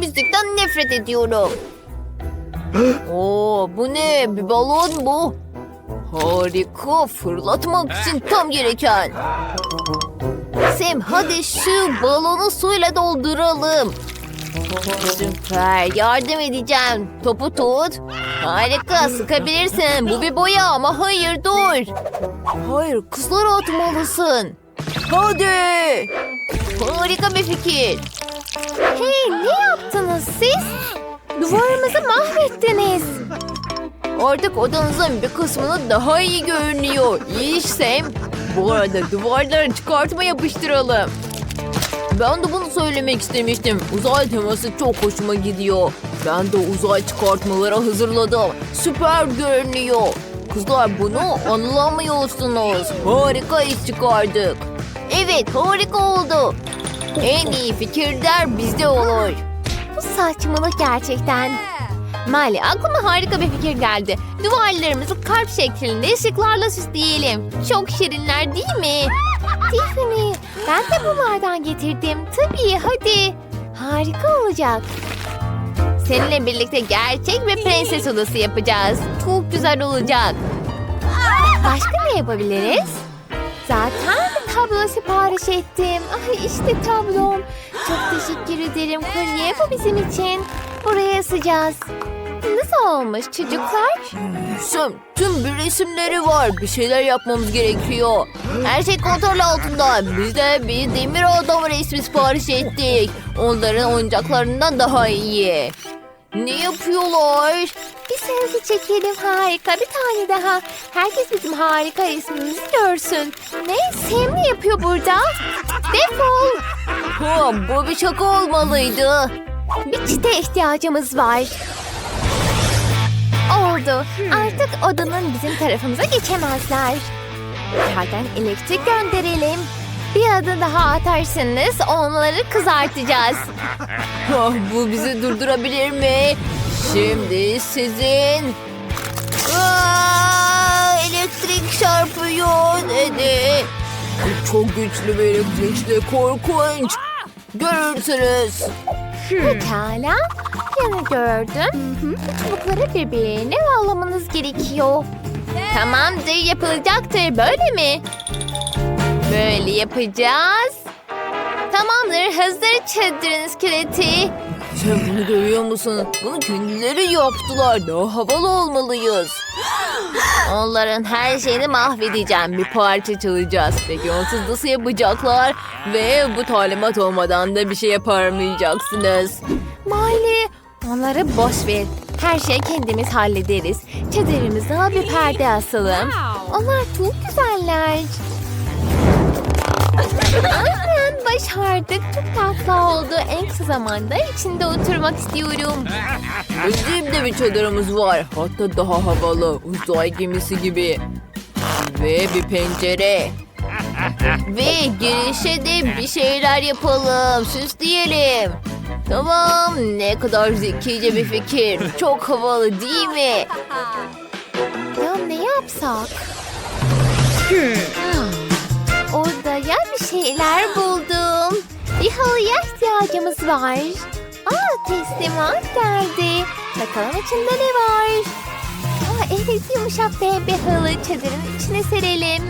temizlikten nefret ediyorum. Oo, bu ne? Bir balon bu. Harika. Fırlatmak için tam gereken. Sam hadi şu balonu suyla dolduralım. Süper. Yardım edeceğim. Topu tut. Harika. Sıkabilirsin. Bu bir boya ama hayır dur. Hayır kızlara atmalısın. Hadi. Harika bir fikir. Hey ne yaptınız siz? Duvarımızı mahvettiniz. Artık odanızın bir kısmını daha iyi görünüyor. İyi iş Sam. Bu arada duvarları çıkartma yapıştıralım. Ben de bunu söylemek istemiştim. Uzay teması çok hoşuma gidiyor. Ben de uzay çıkartmaları hazırladım. Süper görünüyor. Kızlar bunu anlamıyorsunuz. Harika iş çıkardık. Evet harika oldu. En iyi fikirler bizde olur. Bu saçmalık gerçekten. Mali aklıma harika bir fikir geldi. Duvarlarımızı kalp şeklinde ışıklarla süsleyelim. Çok şirinler değil mi? Tiffany ben de bunlardan getirdim. Tabii hadi. Harika olacak. Seninle birlikte gerçek bir prenses odası yapacağız. Çok güzel olacak. Başka ne yapabiliriz? Zaten tablo sipariş ettim. Ay işte tablom. Çok teşekkür ederim kurye bu bizim için. Buraya asacağız. Nasıl olmuş çocuklar? Sam, tüm bir resimleri var. Bir şeyler yapmamız gerekiyor. Her şey kontrol altında. Biz de bir demir adam resmi sipariş ettik. Onların oyuncaklarından daha iyi. Ne yapıyorlar? Bir selfie çekelim harika bir tane daha. Herkes bizim harika resmimizi görsün. Ne? Sam ne yapıyor burada? Defol. Ha, bu bir şaka olmalıydı. Bir çite ihtiyacımız var. Oldu. Artık odanın bizim tarafımıza geçemezler. Yerden elektrik gönderelim. Bir adım daha atarsınız onları kızartacağız. Ah, bu bizi durdurabilir mi? Şimdi sizin... Aa, elektrik çarpıyor dedi. Çok güçlü bir elektrikle korkunç. Görürsünüz. Pekala. Yanı gördüm. Çubukları birbirine bağlamanız gerekiyor. Tamamdır yapılacaktır böyle mi? Böyle yapacağız. Tamamdır hazır çadırın iskeleti. Sen bunu görüyor musun? Bunu kendileri yaptılar. Daha havalı olmalıyız. Onların her şeyini mahvedeceğim. Bir parça çalacağız. Peki onsuz nasıl yapacaklar? Ve bu talimat olmadan da bir şey yaparmayacaksınız. Mali onları boş ver. Her şeyi kendimiz hallederiz. Çadırımıza bir perde asalım. Onlar çok güzeller. Aynen başardık. Çok tatlı oldu. En kısa zamanda içinde oturmak istiyorum. Bizim de bir çadırımız var. Hatta daha havalı. Uzay gemisi gibi. Ve bir pencere. Ve girişe de bir şeyler yapalım. Süsleyelim. Tamam. Ne kadar zekice bir fikir. Çok havalı değil mi? Ya ne yapsak? Orada ya bir şeyler buldum. Bir halıya ihtiyacımız var. Aa teslimat geldi. Bakalım içinde ne var? Aa evet yumuşak bir halı çadırın içine serelim.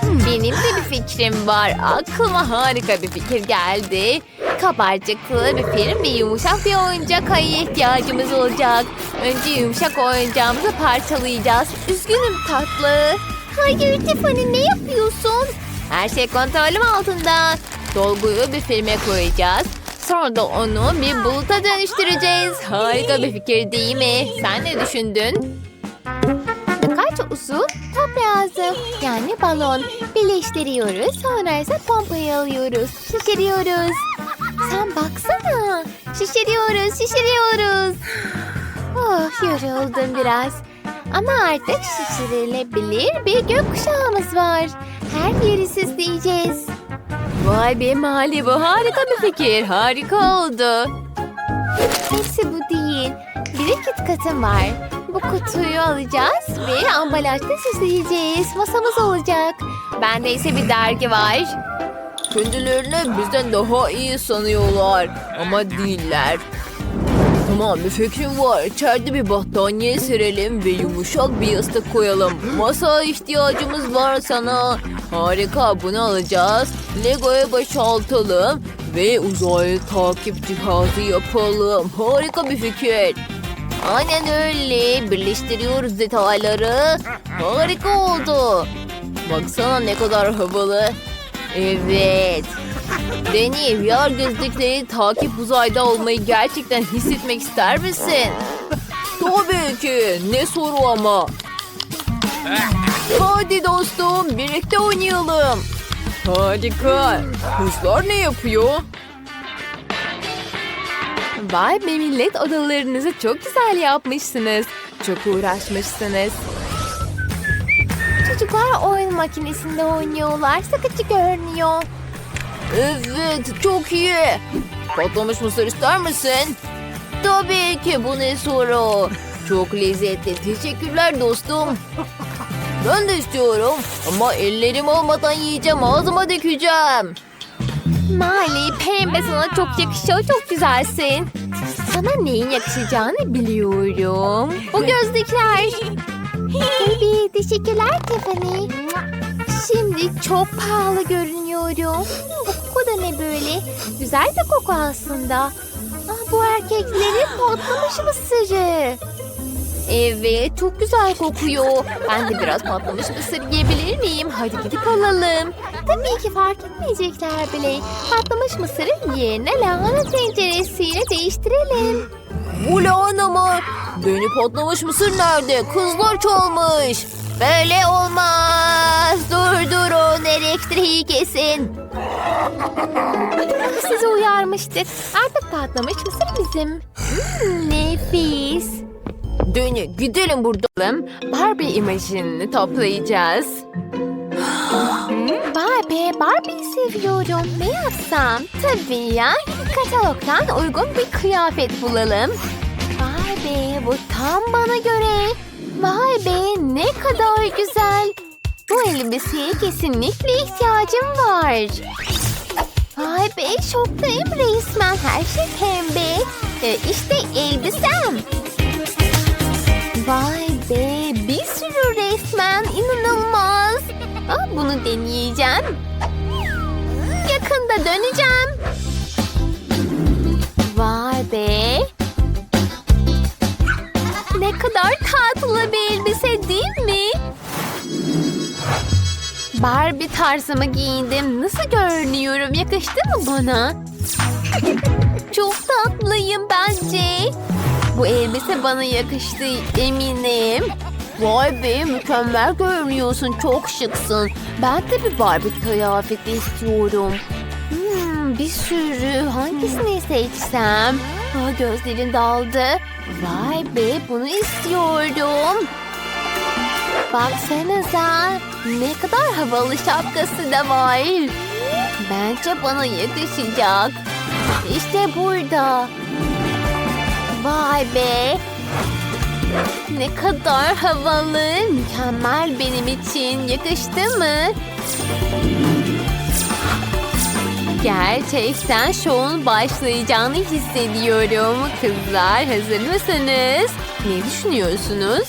Hmm, Benim de bir fikrim var. Aklıma harika bir fikir geldi. Kabarcıklı bir film ve yumuşak bir oyuncak ayıya ihtiyacımız olacak. Önce yumuşak oyuncağımızı parçalayacağız. Üzgünüm tatlı. Hayır Tiffany ne yapıyorsun? Her şey kontrolüm altında. Dolguyu bir filme koyacağız. Sonra da onu bir buluta dönüştüreceğiz. Harika bir fikir değil mi? Sen ne düşündün? Birkaç uzun top lazım. Yani balon. Birleştiriyoruz. Sonra ise pompayı alıyoruz. Şişiriyoruz. Sen baksana. Şişiriyoruz, şişiriyoruz. Oh, yoruldum biraz. Ama artık şişirilebilir bir gökkuşağımız var. Her yeri süsleyeceğiz. Vay be Mali bu harika bir fikir. Harika oldu. Hepsi bu değil. Bir de kit katım var. Bu kutuyu alacağız ve ambalajda süsleyeceğiz. Masamız olacak. Bende ise bir dergi var. Kendilerini bizden daha iyi sanıyorlar. Ama değiller. Tamam bir fikrim var. İçeride bir battaniye serelim ve yumuşak bir yastık koyalım. Masa ihtiyacımız var sana. Harika bunu alacağız. Lego'ya boşaltalım ve uzaylı takip cihazı yapalım. Harika bir fikir. Aynen öyle. Birleştiriyoruz detayları. Harika oldu. Baksana ne kadar havalı. Evet. Deni, VR gözlükleri takip uzayda olmayı gerçekten hissetmek ister misin? Tabii ki. Ne soru ama. Hadi dostum, birlikte oynayalım. Harika. Kızlar ne yapıyor? Vay be millet odalarınızı çok güzel yapmışsınız. Çok uğraşmışsınız. Çocuklar oyun makinesinde oynuyorlar. Sıkıcı görünüyor. Evet, çok iyi. Patlamış mısır ister misin? Tabii ki bu ne soru. Çok lezzetli. Teşekkürler dostum. Ben de istiyorum ama ellerim olmadan yiyeceğim ağzıma dökeceğim. Mali pembe sana çok yakışıyor. Çok güzelsin. Sana neyin yakışacağını biliyorum. Bu gözlükler. Tabii teşekkürler Tiffany. Şimdi çok pahalı görünüyorum. Bu koku da ne böyle? Güzel bir koku aslında. Ah, bu erkeklerin patlamış mısırı. Evet çok güzel kokuyor. Ben de biraz patlamış mısır yiyebilir miyim? Hadi gidip alalım. Tabii ki fark etmeyecekler bile. Patlamış mısırın yerine lahana tenceresiyle değiştirelim. Bu lahana mı? Beni patlamış mısır nerede? Kızlar çalmış. Böyle olmaz. Durdurun elektriği kesin. Sizi uyarmıştık. Artık patlamış mısır bizim. Hmm, nefis. Dönü gidelim buradan. Barbie imajını toplayacağız. Vay be Barbie'yi seviyorum. Ne yapsam? Tabii ya. Katalogdan uygun bir kıyafet bulalım. Vay be bu tam bana göre. Vay be ne kadar güzel. Bu elbiseye kesinlikle ihtiyacım var. Vay be şoktayım resmen. Her şey pembe. E, işte elbisem. Vay be bir sürü resmen inanılmaz. Aa, bunu deneyeceğim. Barbie tarzımı giyindim. Nasıl görünüyorum? Yakıştı mı bana? Çok tatlıyım bence. Bu elbise bana yakıştı eminim. Vay be mükemmel görünüyorsun. Çok şıksın. Ben de bir Barbie kıyafeti istiyorum. Hmm, bir sürü. Hangisini seçsem? Aa, gözlerim daldı. Vay be bunu istiyorum. Baksanıza. Ne kadar havalı şapkası da var. Bence bana yakışacak. İşte burada. Vay be. Ne kadar havalı. Mükemmel benim için. Yakıştı mı? Gerçekten şovun başlayacağını hissediyorum. Kızlar hazır mısınız? Ne düşünüyorsunuz?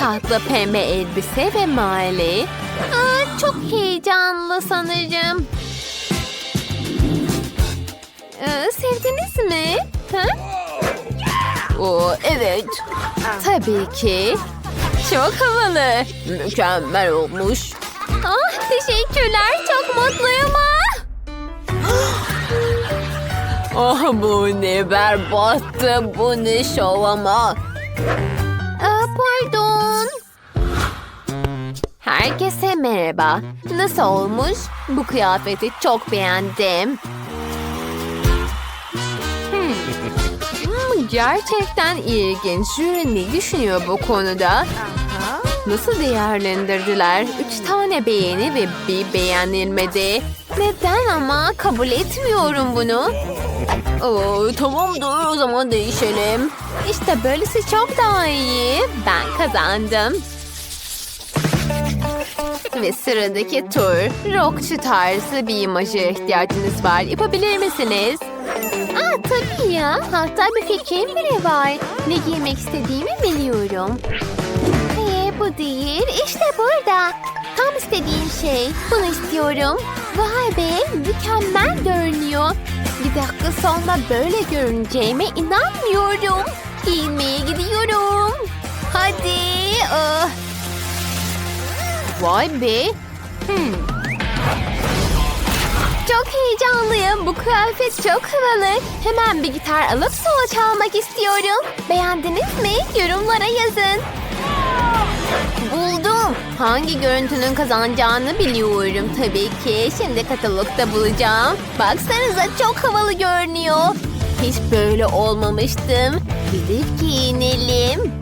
Tatlı pembe elbise ve mali. Aa, çok heyecanlı sanırım. Ee, sevdiniz mi? Ha? Oo, evet. Tabii ki. Çok havalı. Mükemmel olmuş. Ah teşekkürler. Çok mutluyum. Ah. Ah bu ne berbattı. Bu ne şov ama. Herkese merhaba. Nasıl olmuş? Bu kıyafeti çok beğendim. Hmm. Gerçekten ilginç. Jüri ne düşünüyor bu konuda? Nasıl değerlendirdiler? Üç tane beğeni ve bir beğenilmedi. Neden ama? Kabul etmiyorum bunu. Oo, tamamdır o zaman değişelim. İşte böylesi çok daha iyi. Ben kazandım. Ve sıradaki tur. Rockçu tarzı bir imaja ihtiyacınız var. Yapabilir misiniz? Aa tabii ya. Hatta bir fikrim bile var. Ne giymek istediğimi biliyorum. Hayır bu değil. İşte burada. Tam istediğim şey. Bunu istiyorum. Vay be mükemmel görünüyor. Bir dakika sonra böyle görüneceğime inanmıyorum. Giyinmeye gidiyorum. Hadi. ah. Vay be. Hmm. Çok heyecanlıyım. Bu kıyafet çok havalı. Hemen bir gitar alıp solo çalmak istiyorum. Beğendiniz mi? Yorumlara yazın. Buldum. Hangi görüntünün kazanacağını biliyorum tabii ki. Şimdi katalogda bulacağım. Baksanıza çok havalı görünüyor. Hiç böyle olmamıştım. Gidip giyinelim.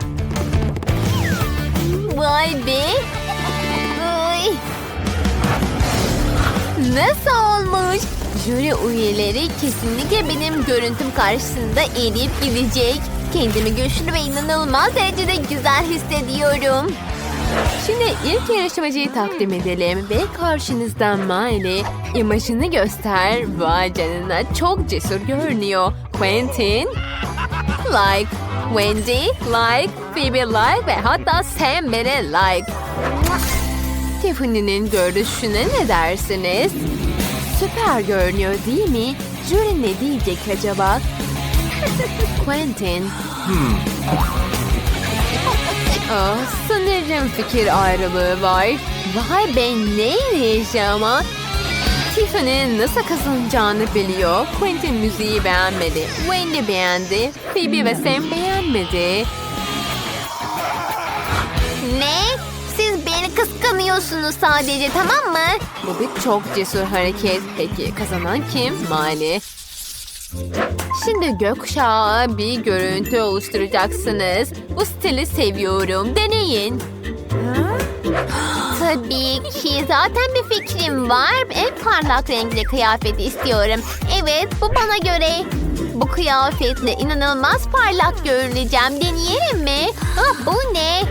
Vay be. Nasıl olmuş? Jüri üyeleri kesinlikle benim görüntüm karşısında eriyip gidecek. Kendimi güçlü ve inanılmaz derecede güzel hissediyorum. Şimdi ilk yarışmacıyı takdim edelim ve karşınızda Miley imajını göster. Vay canına çok cesur görünüyor. Quentin, like, Wendy, like, Phoebe like ve hatta Sam bile like. Tiffany'nin görüşüne ne dersiniz? Süper görünüyor değil mi? Jüri ne diyecek acaba? Quentin. Ah, sanırım fikir ayrılığı var. Vay be neymiş ama. Tiffany nasıl kazanacağını biliyor. Quentin müziği beğenmedi. Wendy beğendi. Phoebe ve Sam beğenmedi. Ne? Kıskanıyorsunuz sadece tamam mı? Bu bir çok cesur hareket. Peki kazanan kim? Mali. Şimdi gökkuşağı bir görüntü oluşturacaksınız. Bu stili seviyorum. Deneyin. Tabii ki. Zaten bir fikrim var. En parlak renkli kıyafeti istiyorum. Evet, bu bana göre. Bu kıyafetle inanılmaz parlak görüneceğim. Deneyelim mi? Ah, bu ne?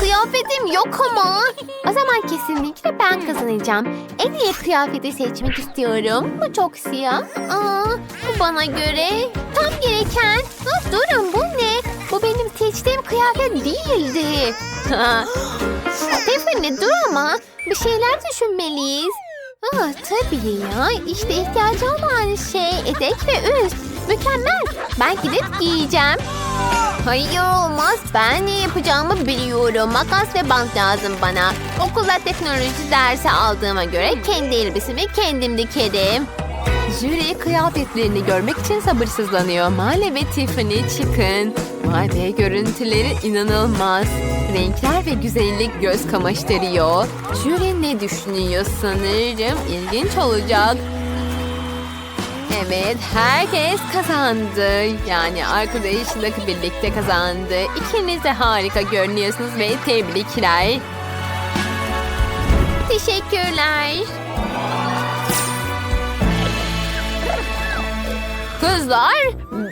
Kıyafetim yok ama. O zaman kesinlikle ben kazanacağım. En iyi kıyafeti seçmek istiyorum. Bu çok siyah. Aa, bu bana göre tam gereken. Ah, durun bu ne? Bu benim seçtiğim kıyafet değildi. Stephanie dur ama. Bir şeyler düşünmeliyiz. Ah, tabii ya. İşte ihtiyacı olan şey etek ve üst. Mükemmel. Ben gidip giyeceğim. Hayır olmaz. Ben ne yapacağımı biliyorum. Makas ve bant lazım bana. Okulda teknoloji dersi aldığıma göre kendi elbisemi kendim dikerim. Jüri kıyafetlerini görmek için sabırsızlanıyor. Male ve Tiffany çıkın. Vay be görüntüleri inanılmaz. Renkler ve güzellik göz kamaştırıyor. Jüri ne düşünüyor sanırım ilginç olacak. Evet herkes kazandı. Yani arkadaşlık birlikte kazandı. İkiniz de harika görünüyorsunuz ve tebrikler. Teşekkürler. Kızlar,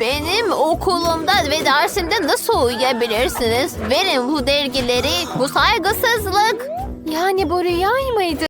benim okulumda ve dersimde nasıl uyuyabilirsiniz? Verin bu dergileri. Bu saygısızlık. Yani bu rüya mıydı?